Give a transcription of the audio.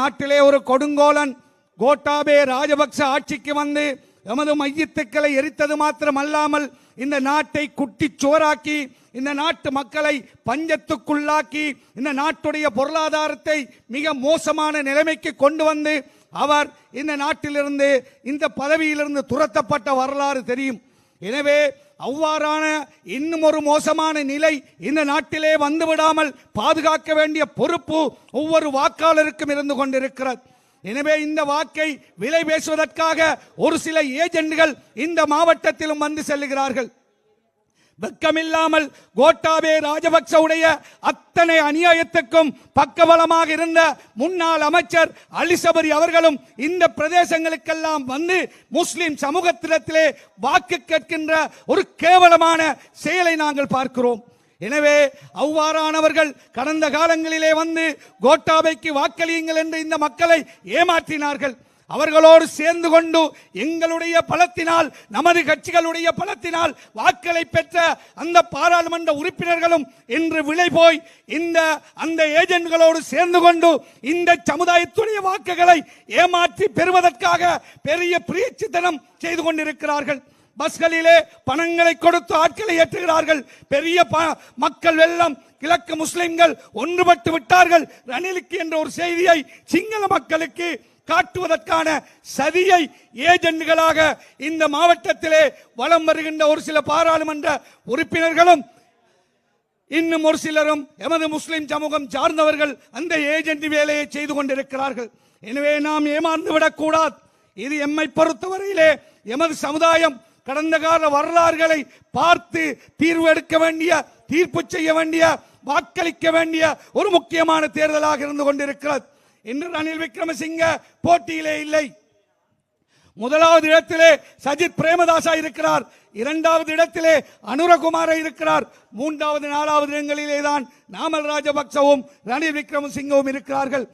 நாட்டிலே ஒரு கொடுங்கோலன் கோட்டாபே ராஜபக்ச ஆட்சிக்கு வந்து எமது மையத்துக்களை எரித்தது மாத்திரமல்லாமல் இந்த நாட்டை குட்டி சோறாக்கி இந்த நாட்டு மக்களை பஞ்சத்துக்குள்ளாக்கி இந்த நாட்டுடைய பொருளாதாரத்தை மிக மோசமான நிலைமைக்கு கொண்டு வந்து அவர் இந்த நாட்டிலிருந்து இந்த பதவியிலிருந்து துரத்தப்பட்ட வரலாறு தெரியும். எனவே அவ்வாறான இன்னும் ஒரு மோசமான நிலை இந்த நாட்டிலே வந்துவிடாமல் பாதுகாக்க வேண்டிய பொறுப்பு ஒவ்வொரு வாக்காளருக்கும் இருந்து கொண்டிருக்கிறது. எனவே இந்த வாக்கை விலை பேசுவதற்காக ஒரு சில ஏஜென்ட்கள் இந்த மாவட்டத்திலும் வந்து செல்லுகிறார்கள். வெக்கமில்லாமல் கோட்டாபே ராஜபக்சவுடைய அத்தனை அநியாயத்துக்கும் பக்கபலமாக இருந்த முன்னாள் அமைச்சர் அலிசபரி அவர்களும் இந்த பிரதேசங்களுக்கெல்லாம் வந்து முஸ்லிம் சமூகத்திடத்திலே வாக்கு கேட்கின்ற ஒரு கேவலமான செயலை நாங்கள் பார்க்கிறோம். எனவே அவ்வாறானவர்கள் கடந்த காலங்களிலே வந்து கோட்டாபைக்கு வாக்களியுங்கள் என்று இந்த மக்களை ஏமாற்றினார்கள். அவர்களோடு சேர்ந்து கொண்டு எங்களுடைய பலத்தினால் நமது கட்சிகளுடைய பலத்தினால் வாக்களை பெற்ற அந்த பாராளுமன்ற உறுப்பினர்களும் இன்று விலை போய் இந்த அந்த ஏஜென்ட்களோடு சேர்ந்து கொண்டு இந்த சமுதாயத்துடைய வாக்குகளை ஏமாற்றி பெறுவதற்காக பெரிய பிரீச்சித்தனம் செய்து கொண்டிருக்கிறார்கள். பஸ்களிலே பணங்களை கொடுத்து ஆட்களை ஏற்றுகிறார்கள். பெரிய ப- மக்கள் வெள்ளம் கிழக்கு முஸ்லிம்கள் ஒன்றுபட்டு விட்டார்கள். ரணிலுக்கு என்ற ஒரு செய்தியை சிங்கள மக்களுக்கு காட்டுவதற்கான சதியை ஏஜென்ட்களாக இந்த மாவட்டத்திலே வலம் வருகின்ற ஒரு சில பாராளுமன்ற உறுப்பினர்களும் இன்னும் ஒரு சிலரும் எமது முஸ்லிம் சமூகம் சார்ந்தவர்கள் அந்த ஏஜென்ட் வேலையை செய்து கொண்டிருக்கிறார்கள். எனவே நாம் ஏமாந்து விடக்கூடாது. இது எம்மை பொறுத்தவரையிலே எமது சமுதாயம் கடந்த கால வரலாறுகளை பார்த்து தீர்வு எடுக்க வேண்டிய தீர்ப்பு செய்ய வேண்டிய வாக்களிக்க வேண்டிய ஒரு முக்கியமான தேர்தலாக இருந்து கொண்டிருக்கிறது. இன்று ரணில் விக்ரமசிங்க போட்டியிலே இல்லை. முதலாவது இடத்திலே சஜித் பிரேமதாசா இருக்கிறார். இரண்டாவது இடத்திலே அனுரகுமார இருக்கிறார். மூன்றாவது நாலாவது இடங்களிலே தான் நாமல் ராஜபக்சவும் ரணில் விக்ரமசிங்கவும் இருக்கிறார்கள்.